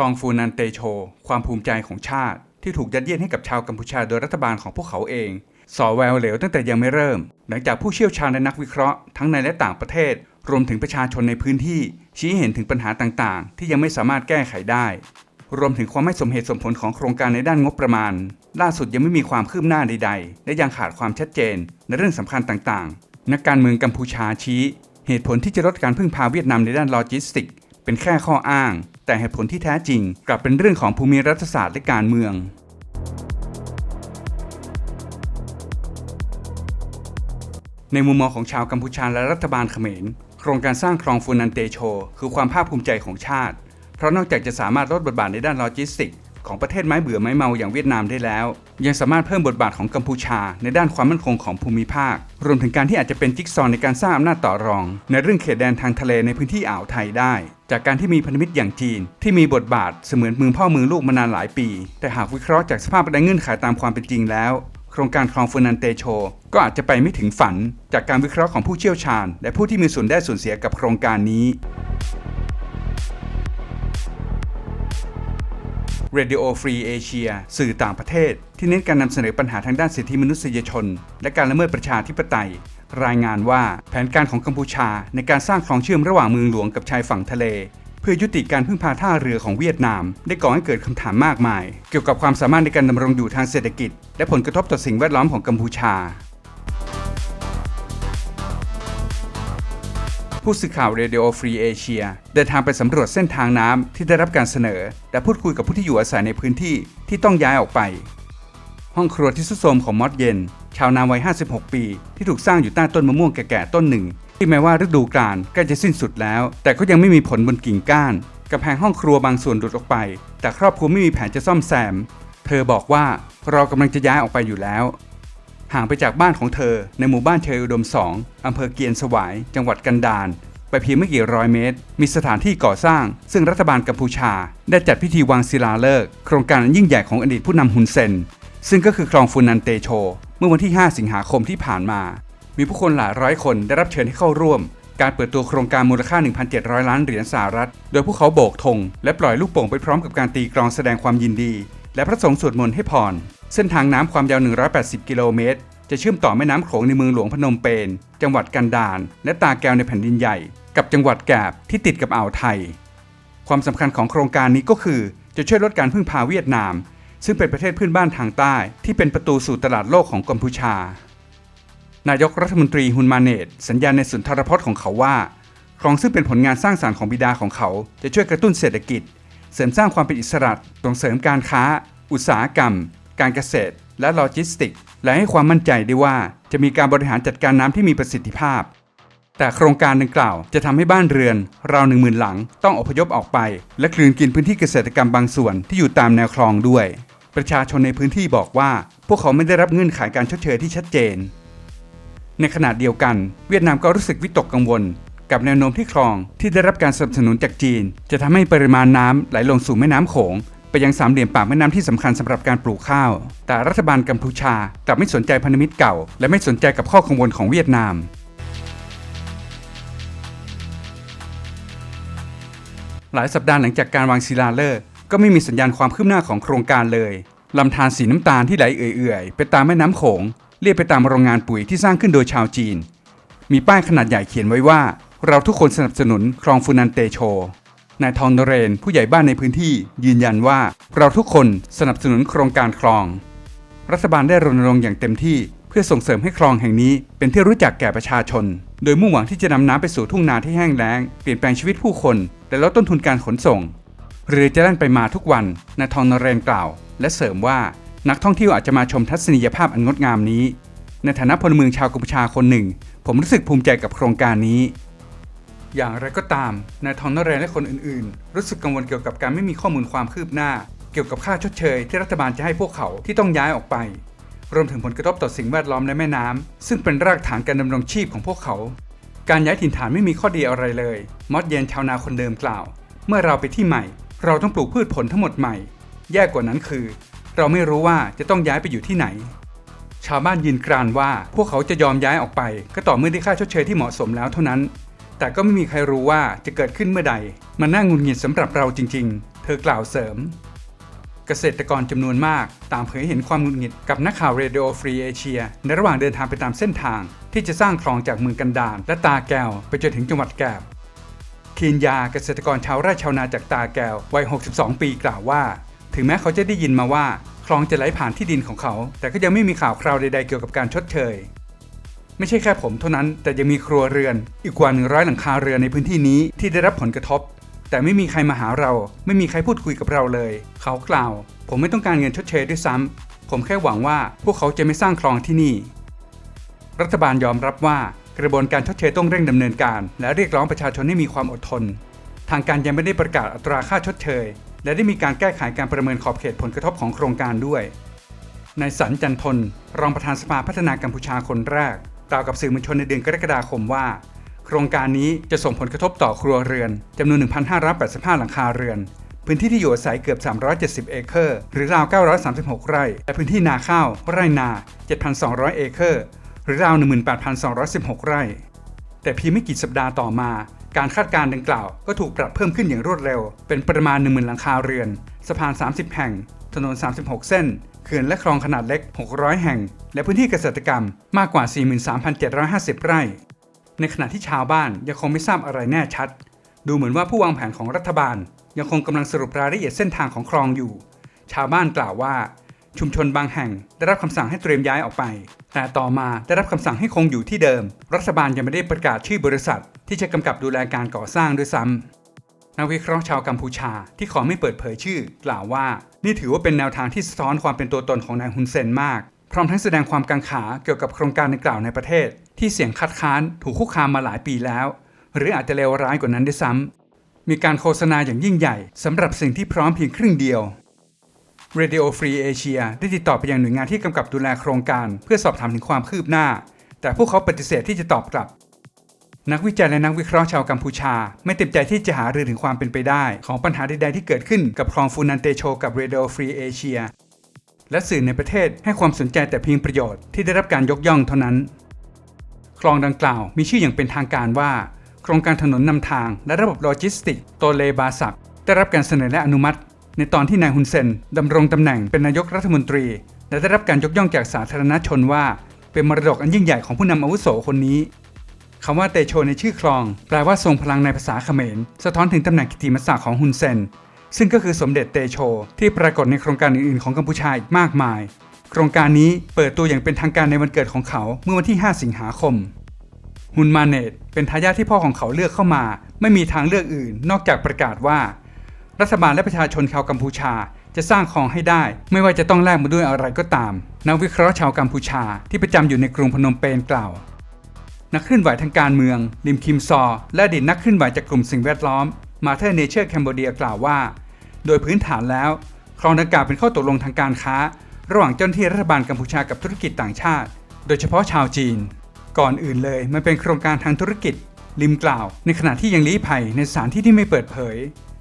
ลองฟูนันเตโช ความภูมิใจของชาติ ที่ถูกยัดเยียดให้กับชาวกัมพูชาโดยรัฐบาลของพวกเขาเองสอแววเหลวตั้งแต่ยังไม่เริ่ม หลังจากผู้เชี่ยวชาญและนักวิเคราะห์ทั้งในและต่างประเทศ รวมถึงประชาชนในพื้นที่ ชี้เห็นถึงปัญหาต่างๆ ที่ยังไม่สามารถแก้ไขได้ รวมถึงความไม่สมเหตุสมผลของโครงการในด้านงบประมาณ ล่าสุดยังไม่มีความคืบหน้าใด ๆ และยังขาดความชัดเจน ในเรื่องสำคัญต่างๆ นักการเมืองกัมพูชาชี้ เหตุผลที่จะลดการพึ่งพาเวียดนามในด้านโลจิสติก เป็นแค่ข้ออ้าง แต่เหตุผลที่แท้จริง กลับเป็นเรื่องของภูมิรัฐศาสตร์และการเมือง ในมุมมองของชาวกัมพูชาและรัฐบาลเขมร โครงการสร้างคลองฟูนันเตโช คือความภาคภูมิใจของชาติ เพราะนอกจากจะสามารถลดบทบาทในด้านโลจิสติก ของประเทศไม้เบื่อไม้เมาอย่างเวียดนามได้แล้ว ยังสามารถเพิ่มบทบาทของกัมพูชา ในด้านความมั่นคงของภูมิภาค รวมถึงการที่อาจจะเป็นจิ๊กซอว์ในการสร้างอำนาจต่อรอง ในเรื่องเขตแดนทางทะเลในพื้นที่อ่าวไทยได้ จากการที่มีพันธมิตรอย่างจีน ที่มีบทบาทเสมือนมือพ่อมือลูกมานานหลายปี แต่หากวิเคราะห์จากสภาพและเงื่อนไขตามความเป็นจริงแล้วโครงการคลองฟูนันเตโช ก็อาจจะไปไม่ถึงฝัน จากการวิเคราะห์ของผู้เชี่ยวชาญ และผู้ที่มีส่วนได้ส่วนเสียกับโครงการนี้ Radio Free Asia สื่อต่างประเทศ ที่เน้นการนำเสนอปัญหาทางด้านสิทธิมนุษยชน และการละเมิดประชาธิปไตย รายงานว่าแผนการของกัมพูชาในการสร้างคลองเชื่อมระหว่างเมืองหลวงกับชายฝั่งทะเล เพื่อยุติการพึ่งพาท่าเรือของเวียดนาม ได้ก่อให้เกิดคำถามมากมาย เกี่ยวกับความสามารถในการดำรงอยู่ทางเศรษฐกิจ และผลกระทบต่อสิ่งแวดล้อมของกัมพูชา ผู้สื่อข่าว Radio Free Asia เดินทางไปสำรวจเส้นทางน้ำที่ได้รับการเสนอ และพูดคุยกับผู้ที่อยู่อาศัยในพื้นที่ที่ต้องย้ายออกไป ห้องครัวที่สุดโทรมของมอดเย็น ชาวนาวัย 56 ปี ที่ถูกสร้างอยู่ใต้ต้นมะม่วงแก่ๆต้นหนึ่ง ที่แม้ว่าฤดูกาลใกล้จะสิ้นสุดแล้ว แต่ก็ยังไม่มีผลบนกิ่งก้านกำแพงห้องครัวบางส่วนหลุดออกไป แต่ครอบครัวไม่มีแผนจะซ่อมแซม เธอบอกว่าเรากำลังจะย้ายออกไปอยู่แล้ว ห่างไปจากบ้านของเธอในหมู่บ้านเชยอุดม2อำเภอเกียนสวาย จังหวัดกันดารไปเพียงไม่กี่ร้อยเมตร มีสถานที่ก่อสร้าง ซึ่งรัฐบาลกัมพูชา ได้จัดพิธีวางศิลาฤกษ์โครงการอันยิ่งใหญ่ของอดีตผู้นำฮุนเซน ซึ่งก็คือคลองฟูนันเตโช เมื่อวันที่ 5 สิงหาคมที่ผ่านมา มีผู้คนหลายร้อยคนได้รับเชิญให้เข้าร่วม การเปิดตัวโครงการมูลค่า 1,700 ล้านเหรียญสหรัฐ โดยพวกเขาโบกธงและปล่อยลูกโป่งไปพร้อมกับการตีกลองแสดงความยินดี และพระสงฆ์สวดมนต์ให้พร เส้นทางน้ำความยาว 180 กิโลเมตร จะเชื่อมต่อแม่น้ำโขงในเมืองหลวงพนมเปญ จังหวัดกันดารและตาแก้วในแผ่นดินใหญ่ กับจังหวัดแกบที่ติดกับอ่าวไทย ความสำคัญของโครงการนี้ก็คือ จะช่วยลดการพึ่งพาเวียดนาม ซึ่งเป็นประเทศเพื่อนบ้านทางใต้ ที่เป็นประตูสู่ตลาดโลกของกัมพูชา นายกรัฐมนตรีฮุนมาเนตสัญญาในสุนทรพจน์ของเขาว่าคลองซึ่งเป็นผลงานสร้างสารรค์ของบิดาของเขา จะช่วยกระตุ้นเศรษฐกิจ เสริมสร้างความเป็นอิสระส่งเสริมการค้า อุตสาหกรรม การเกษตร และโลจิสติกส์และให้ความมั่นใจได้ว่าจะมีการบริหารจัดการน้ำที่มีประสิทธิภาพ แต่โครงการดังกล่าวจะทำให้บ้านเรือน ราวหนึ่งหมื่นหลังต้องอพยพออกไป และกลืนกินพื้นที่เกษตรกรรมบางส่วนที่อยู่ตามแนวคลองด้วย ประชาชนในพื้นที่บอกว่า พวกเขาไม่ได้รับเงื่อนไขการชดเชยที่ชัดเจน ในขณะเดียวกัน เวียดนามก็รู้สึกวิตกกังวลกับแนวโน้มที่คลองที่ได้รับการสนับสนุนจากจีน จะทำให้ปริมาณน้ำไหลลงสู่แม่น้ำโขง ไปยังสามเหลี่ยมปากแม่น้ำที่สำคัญสำหรับการปลูกข้าว แต่รัฐบาลกัมพูชากลับไม่สนใจพันธมิตรเก่า และไม่สนใจกับข้อกังวลของเวียดนาม หลายสัปดาห์หลังจากการวางศิลาฤกษ์ก็ไม่มีสัญญาณความคืบหน้าของโครงการเลยลำธารสีน้ำตาลที่ไหลเอื่อยๆไปตามแม่น้ำโขงเลียบไปตามโรงงานปุ๋ยที่สร้างขึ้นโดยชาวจีน มีป้ายขนาดใหญ่เขียนไว้ว่า เราทุกคนสนับสนุนคลองฟูนันเตโช นายทองนเรน ผู้ใหญ่บ้านในพื้นที่ ยืนยันว่าเราทุกคนสนับสนุนโครงการคลอง รัฐบาลได้รณรงค์อย่างเต็มที่ เพื่อส่งเสริมให้คลองแห่งนี้เป็นที่รู้จักแก่ประชาชน โดยมุ่งหวังที่จะนำน้ำไปสู่ทุ่งนาที่แห้งแล้ง เปลี่ยนแปลงชีวิตผู้คนและลดต้นทุนการขนส่ง เรือจะแล่นไปมาทุกวันนายทองนเรนกล่าว และเสริมว่านักท่องเที่ยวอาจจะมาชมทัศนียภาพอันงดงามนี้ ในฐานะพลเมืองชาวกัมพูชาคนหนึ่ง ผมรู้สึกภูมิใจกับโครงการนี้ อย่างไรก็ตามนายทองนเรนและคนอื่นๆ รู้สึกกังวลเกี่ยวกับการไม่มีข้อมูลความคืบหน้า เกี่ยวกับค่าชดเชยที่รัฐบาลจะให้พวกเขาที่ต้องย้ายออกไป รวมถึงผลกระทบต่อสิ่งแวดล้อมและแม่น้ำซึ่งเป็นรากฐานการดำรงชีพของพวกเขา การย้ายถิ่นฐานไม่มีข้อดีอะไรเลยมอดเยนชาวนาคนเดิมกล่าว เมื่อเราไปที่ใหม่ เราต้องปลูกพืชผลทั้งหมดใหม่ แย่กว่านั้นคือ เราไม่รู้ว่าจะต้องย้ายไปอยู่ที่ไหนชาวบ้านยืนกรานว่าพวกเขาจะยอมย้ายออกไป ก็ต่อเมื่อได้ค่าชดเชยที่เหมาะสมแล้วเท่านั้น แต่ก็ไม่มีใครรู้ว่าจะเกิดขึ้นเมื่อใด มันน่างุนงิดสำหรับเราจริง ๆ เธอกล่าวเสริม เกษตรกรจำนวนมากตางเผยเห็นความหงุดหงิดกับนักข่าวเรดิโอฟรีเอเชียในระหว่างเดินทางไปตามเส้นทาง ที่จะสร้างคลองจากเมืองกันดารและตาแก้วไปจนถึงจังหวัดแกบคีนยาเกษตรกรชาวไร่ชาวนาจากตาแก้ววัย 62 ปีกล่าวว่า ถึงแม้เขาจะได้ยินมาว่าคลองจะไหลผ่านที่ดินของเขา แต่ก็ยังไม่มีข่าวคราวใด ๆ เกี่ยวกับการชดเชย ไม่ใช่แค่ผมเท่านั้นแต่ยังมีครัวเรือน อีกกว่า 100 หลังคาเรือนในพื้นที่นี้ที่ได้รับผลกระทบ แต่ไม่มีใครมาหาเรา ไม่มีใครพูดคุยกับเราเลย เขากล่าว ผมไม่ต้องการเงินชดเชยด้วยซ้ำผมแค่หวังว่าพวกเขาจะไม่สร้างคลองที่นี่ รัฐบาลยอมรับว่ากระบวนการชดเชยต้องเร่งดำเนินการ และเรียกร้องประชาชนให้มีความอดทน ทางการยังไม่ได้ประกาศอัตราค่าชดเชย และได้มีการแก้ไขการประเมินขอบเขตผลกระทบของโครงการด้วยนายสันจันทน รองประธานสภาพัฒนากัมพูชาคนแรก กล่าวกับสื่อมวลชนในเดือนกรกฎาคมว่า โครงการนี้จะส่งผลกระทบต่อครัวเรือนจำนวน 1,585 หลังคาเรือน พื้นที่ที่อยู่อาศัยเกือบ 370 เอเคอร์ หรือราว 936 ไร่ และพื้นที่นาข้าว ไร่นา 7,200 เอเคอร์ หรือราว 18,216 ไร่ แต่เพียงไม่กี่สัปดาห์ต่อมาการคาดการณ์ดังกล่าวก็ถูกปรับเพิ่มขึ้นอย่างรวดเร็ว เป็นประมาณ 10,000 หลังคาเรือน สะพาน 30 แห่ง ถนน 36 เส้น ขื่อนและคลองขนาดเล็ก 600 แห่ง และพื้นที่เกษตรกรรมมากกว่า 43,750 ไร่ ในขณะที่ชาวบ้านยังคงไม่ทราบอะไรแน่ชัด ดูเหมือนว่าผู้วางแผนของรัฐบาล ยังคงกำลังสรุปรายละเอียดเส้นทางของคลองอยู่ ชาวบ้านกล่าวว่า ชุมชนบางแห่งได้รับคำสั่งให้เตรียมย้ายออกไป แต่ต่อมาได้รับคำสั่งให้คงอยู่ที่เดิม รัฐบาลยังไม่ได้ประกาศชื่อบริษัท ที่จะกำกับดูแลการก่อสร้างด้วยซ้ำ นักวิเคราะห์ชาวกัมพูชาที่ขอไม่เปิดเผยชื่อกล่าวว่า นี่ถือว่าเป็นแนวทางที่สะท้อนความเป็นตัวตนของนายฮุนเซนมาก พร้อมทั้งแสดงความกังขาเกี่ยวกับโครงการดังกล่าวในประเทศ ที่เสี่ยงคัดค้านถูกคุกคามมาหลายปีแล้ว หรืออาจจะเลวร้ายกว่านั้นด้วยซ้ำมีการโฆษณาอย่างยิ่งใหญ่สำหรับสิ่งที่พร้อมเพียงครึ่งเดียว Radio Free Asia ได้ติดต่อไปยังหน่วยงานที่กำกับดูแลโครงการ เพื่อสอบถามถึงความคืบหน้า แต่พวกเขาปฏิเสธที่จะตอบกลับ นักวิจัยและนักวิเคราะห์ชาวกัมพูชา ไม่เต็มใจที่จะหารือถึงความเป็นไปได้ ของปัญหาใดๆที่เกิดขึ้นกับคลองฟูนันเตโชกับ Radio Free Asia และสื่อในประเทศให้ความสนใจแต่เพียงประโยชน์ที่ได้รับการยกย่องเท่านั้น คลองดังกล่าวมีชื่ออย่างเป็นทางการว่า โครงการถนนนำทางและระบบโลจิสติก โตเลบาสักได้รับการเสนอและอนุมัติ ในตอนที่นายฮุนเซนดำรงตำแหน่งเป็นนายกรัฐมนตรี และได้รับการยกย่องจากสาธารณชนว่า เป็นมรดกอันยิ่งใหญ่ของผู้นำอาวุโสคนนี้ คำว่าเตโชในชื่อคลอง แปลว่าทรงพลังในภาษาเขมร สะท้อนถึงตำแหน่งกิตติมศักดิ์ของฮุนเซน ซึ่งก็คือสมเด็จเตโช ที่ปรากฏในโครงการอื่นๆของกัมพูชาอีกมากมาย โครงการนี้เปิดตัวอย่างเป็นทางการในวันเกิดของเขาเมื่อวันที่ 5 สิงหาคมฮุนมาเนตเป็นทายาทที่พ่อของเขาเลือกเข้ามา ไม่มีทางเลือกอื่น นอกจากประกาศว่า รัฐบาลและประชาชนชาวกัมพูชาจะสร้างคลองให้ได้ ไม่ว่าจะต้องแลกมาด้วยอะไรก็ตาม นักวิเคราะห์ชาวกัมพูชาที่ประจำอยู่ในกรุงพนมเปญกล่าว นักเคลื่อนไหวทางการเมือง ลิมคิมซอ และอดีตนักเคลื่อนไหวจากกลุ่มสิ่งแวดล้อมมาเธอร์เนเจอร์แคนเบเดียกล่าวว่า โดยพื้นฐานแล้วคลองดังกล่าวเป็นข้อตกลงทางการค้า ระหว่างเจ้าหน้าที่รัฐบาลกัมพูชากับธุรกิจต่างชาติ โดยเฉพาะชาวจีน ก่อนอื่นเลยมันเป็นโครงการทางธุรกิจ ลิมกล่าว ในขณะที่ยังลี้ภัยในสถานที่ที่ไม่เปิดเผย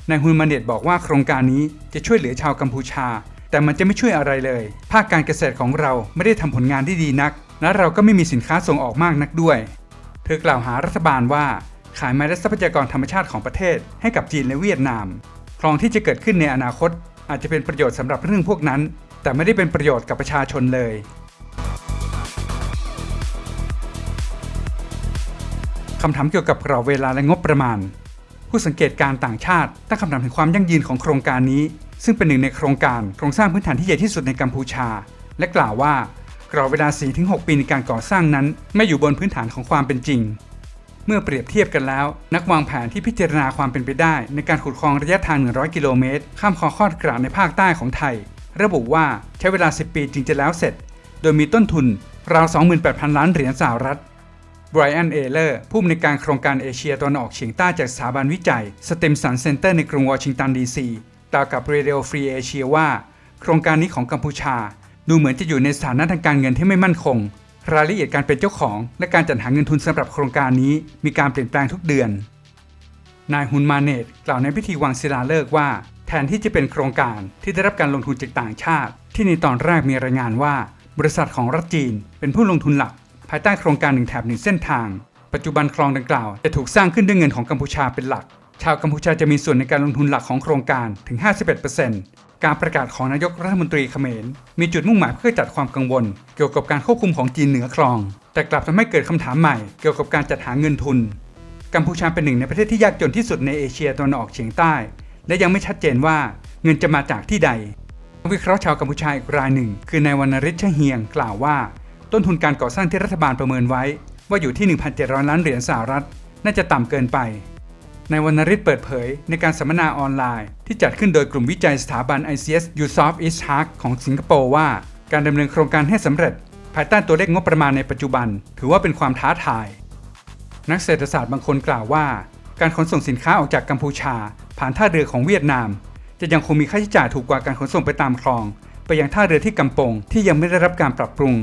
นายฮุนมาเนตบอกว่าโครงการนี้จะช่วยเหลือชาวกัมพูชา แต่มันจะไม่ช่วยอะไรเลย ภาคการเกษตรของเราไม่ได้ทำผลงานที่ดีนัก และเราก็ไม่มีสินค้าส่งออกมากนักด้วย เธอกล่าวหารัฐบาลว่าขายไม้และทรัพยากรธรรมชาติของประเทศให้กับจีนและเวียดนามคลองที่จะเกิดขึ้นในอนาคต อาจจะเป็นประโยชน์สำหรับเรื่องพวกนั้น แต่ไม่ได้เป็นประโยชน์กับประชาชนเลย คำถามเกี่ยวกับกรอบเวลาและงบประมาณ ผู้สังเกตการต่างชาติตั้งคำถามถึงความยั่งยืนของโครงการนี้ ซึ่งเป็นหนึ่งในโครงการโครงสร้างพื้นฐานที่ใหญ่ที่สุดในกัมพูชา และกล่าวว่า กรอบเวลา 4-6 ปีในการก่อสร้างนั้น ไม่อยู่บนพื้นฐานของความเป็นจริง เมื่อเปรียบเทียบกันแล้ว นักวางแผนที่พิจารณาความเป็นไปได้ ในการขุดคลองระยะทาง 100 กิโลเมตร ข้ามคลองคอดกระในภาคใต้ของไทย ระบุว่าใช้เวลา 10 ปีจึงจะแล้วเสร็จ โดยมีต้นทุนราว 28,000 ล้านเหรียญสหรัฐไบรอัน เอเลอร์ ผู้อำนวยการโครงการเอเชียตะวันออกเฉียงใต้จากสถาบันวิจัยสเต็มสันเซ็นเตอร์ในกรุงวอชิงตันดีซีกล่าวกับ Radio Free Asia ว่า โครงการนี้ของกัมพูชา ดูเหมือนจะอยู่ในสถานะทางการเงินที่ไม่มั่นคง รายละเอียดการเป็นเจ้าของ และการจัดหาเงินทุนสำหรับโครงการนี้ มีการเปลี่ยนแปลงทุกเดือน นายฮุนมาเนตกล่าวในพิธีวางศิลาฤกษ์ว่า แทนที่จะเป็นโครงการที่ได้รับการลงทุนจากต่างชาติ ที่ในตอนแรกมีรายงานว่า บริษัทของรัฐจีน เป็นผู้ลงทุนหลัก ภายใต้โครงการหนึ่งแถบหนึ่งเส้นทาง ปัจจุบันคลองดังกล่าวจะถูกสร้างขึ้นด้วยเงินของกัมพูชาเป็นหลัก ชาวกัมพูชาจะมีส่วนในการลงทุนหลักของโครงการถึง 51% การประกาศของนายกรัฐมนตรีเขมร มีจุดมุ่งหมายเพื่อจัดความกังวล เกี่ยวกับการควบคุมของจีนเหนือคลอง แต่กลับทำให้เกิดคำถามใหม่เกี่ยวกับการจัดหาเงินทุน กัมพูชาเป็นหนึ่งในประเทศที่ยากจนที่สุดในเอเชียตะวันออกเฉียงใต้ และยังไม่ชัดเจนว่าเงินจะมาจากที่ใดวิเคราะห์ชาวกัมพูชาอีกรายหนึ่ง คือนายวันริชชเฮียงกล่าวว่า ต้นทุนการก่อสร้างที่รัฐบาลประเมินไว้ ว่าอยู่ที่ 1,700 ล้านเหรียญสหรัฐ น่าจะต่ำเกินไป นายวรรณฤทธิ์เปิดเผยในการสัมมนาออนไลน์ ที่จัดขึ้นโดยกลุ่มวิจัยสถาบัน ICS u s o f East Hark ของสิงคโปร์ว่า การดำเนินโครงการให้สำเร็จ ภายใต้ตัวเลขงบประมาณในปัจจุบัน ถือว่าเป็นความท้าทาย นักเศรษฐศาสตร์บางคนกล่าวว่า การขนส่งสินค้าออกจากกัมพูชา ผ่านท่าเรือของเวียดนาม จะยังคงมีค่าใช้จ่ายถูกกว่าการขนส่งไปตามคลอง ไปยังท่าเรือที่กำปงที่ยังไม่ได้รับการปรับปรุง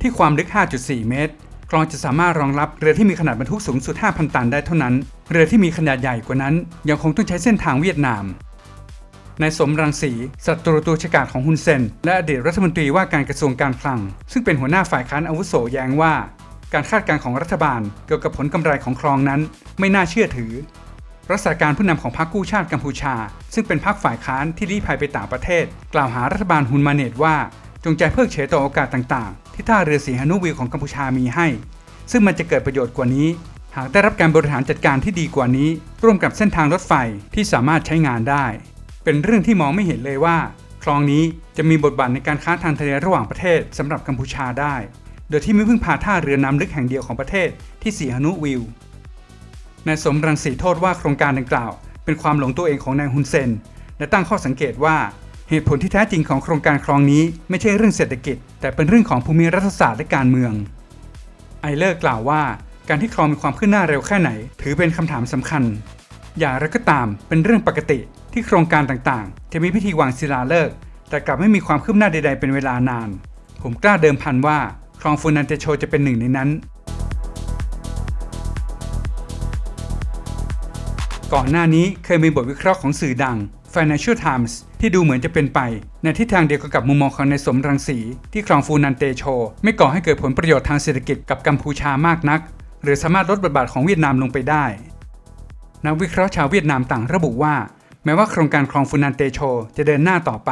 ที่ความลึก 5.4 เมตรคลองจะสามารถรองรับเรือที่มีขนาดบรรทุกสูงสุด 5,000 ตันได้เท่านั้น เรือที่มีขนาดใหญ่กว่านั้น ยังคงต้องใช้เส้นทางเวียดนามนายสมรังสีศัตรูตัวฉกาจของฮุนเซน และอดีตรัฐมนตรีว่าการกระทรวงการคลัง ซึ่งเป็นหัวหน้าฝ่ายค้านอาวุโสแย้งว่า การคาดการณ์ของรัฐบาลเกี่ยวกับผลกำไรของคลองนั้น ไม่น่าเชื่อถือ รักษาการผู้นำของพรรคกู้ชาติกัมพูชา ซึ่งเป็นพรรคฝ่ายค้านที่ลี้ภัยไปต่างประเทศ กล่าวหารัฐบาลฮุนมาเนตว่า จงใจเพิกเฉยต่อโอกาสต่างๆ ที่ท่าเรือสีหนุวิวของกัมพูชามีให้ ซึ่งมันจะเกิดประโยชน์กว่านี้ หากได้รับการบริหารจัดการที่ดีกว่านี้ ร่วมกับเส้นทางรถไฟที่สามารถใช้งานได้ เป็นเรื่องที่มองไม่เห็นเลยว่า คลองนี้จะมีบทบาทในการค้าทางทะเลระหว่างประเทศสำหรับกัมพูชาได้ โดยที่ไม่พึ่งพาท่าเรือน้ำลึกแห่งเดียวของประเทศที่สีหนุวิวนายสมรังสีโทษว่าโครงการดังกล่าว เป็นความหลงตัวเองของนายฮุนเซน และตั้งข้อสังเกตว่าเหตุผลที่แท้จริงของโครงการคลองนี้ไม่ใช่เรื่องเศรษฐกิจ แต่เป็นเรื่องของภูมิรัฐศาสตร์และการเมือง ไอเลอร์กล่าวว่า การที่คลองมีความขึ้นหน้าเร็วแค่ไหน ถือเป็นคำถามสำคัญ อย่างไรก็ตามเป็นเรื่องปกติที่โครงการต่างๆ จะมีพิธีวางศิลาฤกษ์แต่กลับไม่มีความคืบหน้าใด ๆ เป็นเวลานาน ผมกล้าเดิมพันว่าคลองฟูนันเตโชจะเป็นหนึ่งในนั้น ก่อนหน้านี้เคยมีบทวิเคราะห์ของสื่อดัง Financial Times ที่ดูเหมือนจะเป็นไป ในทิศทางเดียวกับมุมมองของนายสมรังสี ที่คลองฟูนันเตโช ไม่ก่อให้เกิดผลประโยชน์ทางเศรษฐกิจกับกัมพูชามากนัก หรือสามารถลดบทบาทของเวียดนามลงไปได้ นักวิเคราะห์ชาวเวียดนามต่างระบุว่า แม้ว่าโครงการคลองฟูนันเตโช จะเดินหน้าต่อไป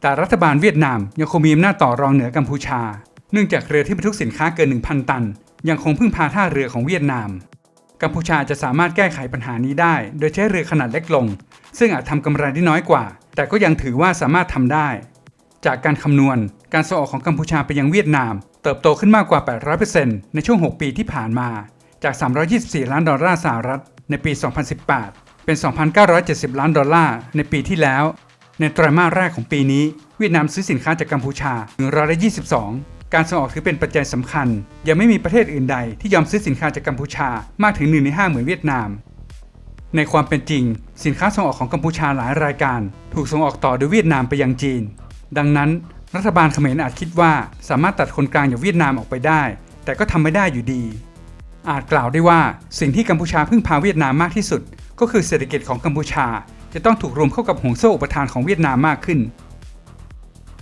แต่รัฐบาลเวียดนามยังคงมีอำนาจต่อรองเหนือกัมพูชา เนื่องจากเรือที่บรรทุกสินค้าเกิน 1,000 ตัน ยังคงพึ่งพาท่าเรือของเวียดนาม กัมพูชาจะสามารถแก้ไขปัญหานี้ได้ โดยใช้เรือขนาดเล็กลง ซึ่งอาจทำกำไรได้น้อยกว่า แต่ก็ยังถือว่าสามารถทำได้ จากการคำนวณ การส่งออกของกัมพูชาไปยังเวียดนาม เติบโตขึ้นมากกว่า 800%ในช่วง 6 ปีที่ผ่านมา จาก 324 ล้านดอลลาร์สหรัฐ ในปี 2018 เป็น 2,970 ล้านดอลลาร์ในปีที่แล้ว ในไตรมาสแรกของปีนี้ เวียดนามซื้อสินค้าจากกัมพูชาถึงร้อยละ22การส่งออกถือเป็นปัจจัยสำคัญ ยังไม่มีประเทศอื่นใดที่ยอมซื้อสินค้าจากกัมพูชามากถึง1ใน5เหมือนเวียดนาม ในความเป็นจริง สินค้าส่งออกของกัมพูชาหลายรายการ ถูกส่งออกต่อโดยเวียดนามไปยังจีน ดังนั้นรัฐบาลเขมรอาจคิดว่าสามารถตัดคนกลางอย่างเวียดนามออกไปได้ แต่ก็ทำไม่ได้อยู่ดี อาจกล่าวได้ว่าสิ่งที่กัมพูชาพึ่งพาเวียดนามมากที่สุด ก็คือเศรษฐกิจของกัมพูชา จะต้องถูกรวมเข้ากับห่วงโซ่อุปทานของเวียดนามมากขึ้น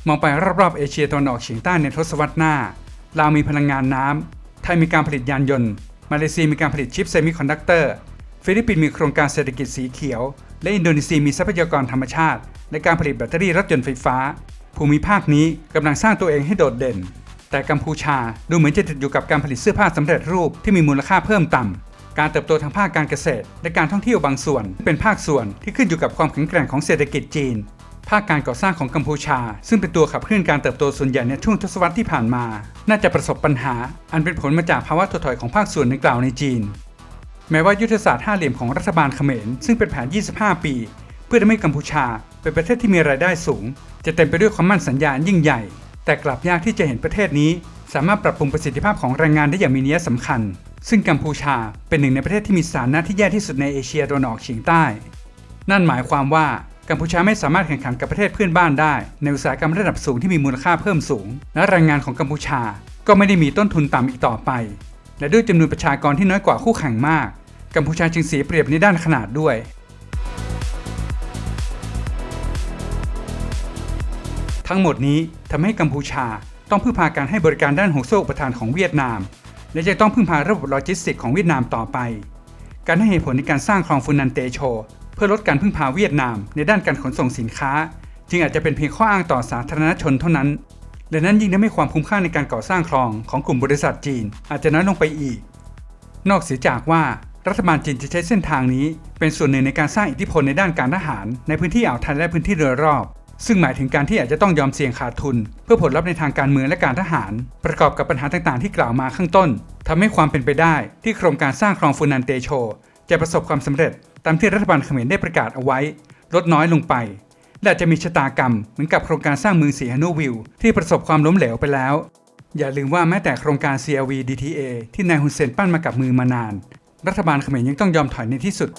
มองไปรอบๆเอเชียตะวันออกเฉียงใต้ในทศวรรษหน้าลาวมีพลังงานน้ำไทยมีการผลิตยานยนต์ มาเลเซียมีการผลิตชิปเซมิคอนดักเตอร์ฟิลิปปินส์มีโครงการเศรษฐกิจสีเขียว และอินโดนีเซียมีทรัพยากรธรรมชาติ และการผลิตแบตเตอรี่รถยนต์ไฟฟ้า ภูมิภาคนี้กำลังสร้างตัวเองให้โดดเด่น แต่กัมพูชาดูเหมือนจะติดอยู่กับการผลิตเสื้อผ้าสำเร็จรูปที่มีมูลค่าเพิ่มต่ำ การเติบโตทางภาคการเกษตร และการท่องเที่ยวบางส่วน เป็นภาคส่วนที่ขึ้นอยู่กับความแข็งแกร่งของเศรษฐกิจจีน ภาคการก่อสร้างของกัมพูชา ซึ่งเป็นตัวขับเคลื่อนการเติบโตส่วนใหญ่ในช่วงทศวรรษที่ผ่านมา น่าจะประสบปัญหา อันเป็นผลมาจากภาวะถดถอยของภาคส่วนดังกล่าวในจีน แม้ว่ายุทธศาสตร์ห้าเหลี่ยมของรัฐบาลเขมรซึ่งเป็นแผน 25 ปี เพื่อทำให้กัมพูชาเป็นประเทศที่มีรายได้สูง จะเต็มไปด้วยความมั่นสัญญาณยิ่งใหญ่ แต่กลับยากที่จะเห็นประเทศนี้ สามารถปรับปรุงประสิทธิภาพของแรงงานได้อย่างมีนัยสำคัญ ซึ่งกัมพูชาเป็นหนึ่งในประเทศที่มีสถานะที่แย่ที่สุดในเอเชียตะวันออกเฉียงใต้ นั่นหมายความว่ากัมพูชาไม่สามารถแข่งขันกับประเทศเพื่อนบ้านได้ ในอุตสาหกรรมระดับสูงที่มีมูลค่าเพิ่มสูง และแรงงานของกัมพูชาก็ไม่ได้มีต้นทุนต่ำอีกต่อไป และด้วยจำนวนประชากรที่น้อยกว่าคู่แข่งมาก กัมพูชาจึงเสียเปรียบในด้านขนาดด้วย ทั้งหมดนี้ทำให้กัมพูชาต้องพึ่งพาการให้บริการด้านห่วงโซ่อุปทานของเวียดนาม และจะต้องพึ่งพาระบบโลจิสติกส์ของเวียดนามต่อไป การให้เหตุผลในการสร้างคลองฟูนันเตโช เพื่อลดการพึ่งพาเวียดนามในด้านการขนส่งสินค้า จึงอาจจะเป็นเพียงข้ออ้างต่อสาธารณชนเท่านั้น และนั่นยิ่งทำให้ความคุ้มค่าในการก่อสร้างคลองของกลุ่มบริษัทจีน อาจจะน้อยลงไปอีก นอกเสียจากว่ารัฐบาลจีนจะใช้เส้นทางนี้ เป็นส่วนหนึ่งในการสร้างอิทธิพลในด้านการทหาร ในพื้นที่อ่าวไทยและพื้นที่โดยรอบ ซึ่งหมายถึงการที่อาจจะต้องยอมเสี่ยงขาดทุน เพื่อผลลัพธ์ในทางการเมืองและการทหาร ประกอบกับปัญหาต่างๆ ที่กล่าวมาข้างต้นทำให้ความเป็นไปได้ที่โครงการสร้างคลองฟูนันเตโช จะประสบความสำเร็จ ตามที่รัฐบาลเขมรได้ประกาศเอาไว้ ลดน้อยลงไป และจจะมีชะตากรรม เหมือนกับโครงการสร้างเมืองสีฮานูวิลที่ประสบความล้มเหลวไปแล้ว อย่าลืมว่าแม้แต่โครงการ CLV DTA ที่นายฮุนเซนปั้นมากับมือมานาน รัฐบาลเขมรยังต้องยอมถอยในที่สุด